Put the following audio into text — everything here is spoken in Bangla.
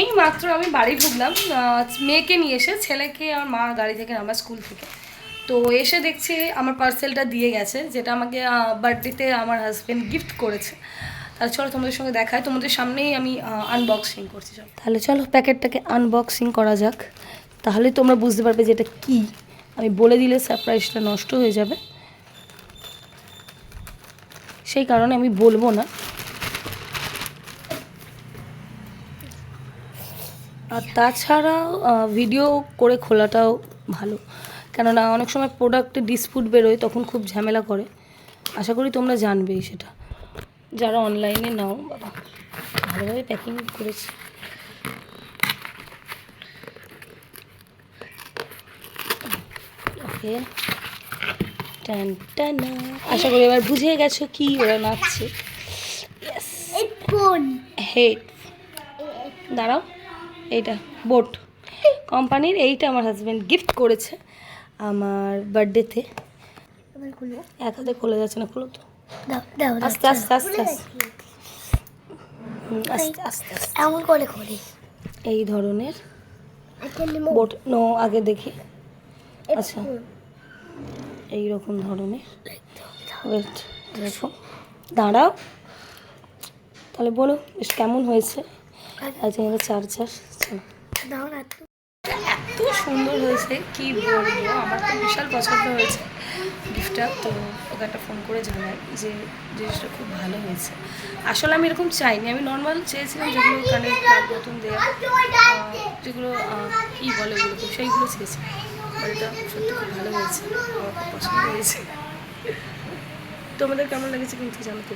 এই মাত্র আমি বাড়ি ঢুকলাম মেয়েকে নিয়ে এসে ছেলেকে আমার মা গাড়ি থেকে আমার স্কুল থেকে। তো এসে দেখছি আমার পার্সেলটা দিয়ে গেছে, যেটা আমাকে বার্থডেতে আমার হাজব্যান্ড গিফট করেছে। তাহলে চলো তোমাদের সঙ্গে দেখায়, তোমাদের সামনেই আমি আনবক্সিং করছি, চলো। তাহলে চলো প্যাকেটটাকে আনবক্সিং করা যাক। তাহলে তোমরা বুঝতে পারবে যে এটা কী। আমি বলে দিলে সারপ্রাইজটা নষ্ট হয়ে যাবে। সেই কারণে আমি বলব না। আর তাছাড়াও ভিডিও করে খোলাটাও ভালো। কেননা অনেক সময় প্রোডাক্টে ডিসপুট বেরোয় তখন খুব ঝামেলা করে। আশা করি তোমরা জানবেই সেটা। যারা অনলাইনে নাও বাবা ভালোভাবে প্যাকিং করেছে। ওকে। টান টানা। আশা করি এবার বুঝে গেছো কি ওরা নাচছে। হেড দাঁড়াও। এইটা বোট। কোম্পানির এইটা আমার হাজব্যান্ড গিফট করেছে আমার বার্থডেতে এক হাতে খোলা যাচ্ছে না খুলো তো। আস্তে আস্তে আস্তে আস্তে। আস্তে এমন করে খুলি। এই ধরনের বোট নো আগে দেখি। আচ্ছা। এই রকম ধরনের। ওয়েট দেখো। দাঁড়াও। তাহলে বলো বেশ কেমন হয়েছে? আজকে আমাদের চার্জার দাও না এত সুন্দর হয়েছে কি বলব আমার তো বিশাল পছন্দ হয়েছে গিফটটা তো ওকে একটা ফোন করে জানাই যে জিনিসটা খুব ভালো হয়েছে। আসলে আমি এরকম চাইনি আমি নর্মাল চেয়েছিলাম যেগুলো কানে নতুন দেওয়া যেগুলো কী বলে ওগুলোকে সেইগুলো চেয়েছি। আর এটা সত্যি খুব ভালো হয়েছে আমার খুব পছন্দ হয়েছে। তোমাদের কেমন লেগেছে কিন্তু জানাতে।